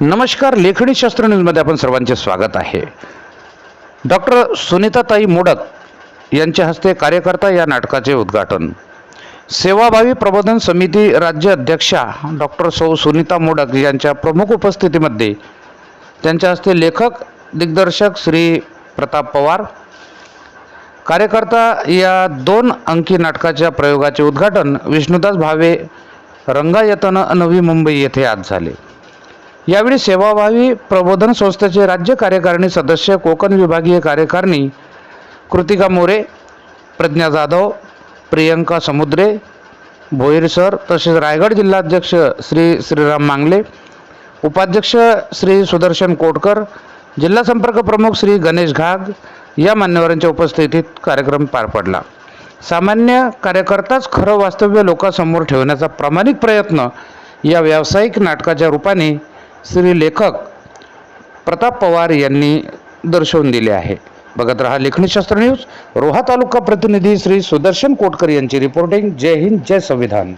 नमस्कार लेखणी शास्त्र न्यूजमध्ये आपण सर्वांचे स्वागत आहे. डॉक्टर सुनीताताई मोडक यांच्या हस्ते कार्यकर्ता या नाटकाचे उद्घाटन. सेवाभावी प्रबोधन समिती राज्य अध्यक्षा डॉक्टर सौ सुनीता मोडक यांच्या प्रमुख उपस्थितीमध्ये त्यांच्या हस्ते लेखक दिग्दर्शक श्री प्रताप पवार कार्यकर्ता या दोन अंकी नाटकाच्या प्रयोगाचे उद्घाटन विष्णुदास भावे रंगायतन नवी मुंबई येथे आज झाले. यावेळी सेवाभावी प्रबोधन संस्थेचे राज्य कार्यकारिणी सदस्य कोकण विभागीय कार्यकारिणी कृतिका मोरे प्रज्ञा जाधव प्रियंका समुद्रे भोईर सर तसेच रायगड जिल्हाध्यक्ष श्री श्रीराम मांगले उपाध्यक्ष श्री सुदर्शन कोटकर जिल्हा संपर्क प्रमुख श्री गणेश घाग या मान्यवरांच्या उपस्थितीत कार्यक्रम पार पडला. सामान्य कार्यकर्ताच खरं वास्तव्य लोकांसमोर ठेवण्याचा प्रामाणिक प्रयत्न या व्यावसायिक नाटकाच्या रूपाने श्री लेखक प्रताप पवार यांनी दर्शवून दिले आहे. बघत रहा लेखनीशास्त्र न्यूज रोहा तालुका प्रतिनिधी श्री सुदर्शन कोटकर यांची रिपोर्टिंग जय हिंद जय संविधान.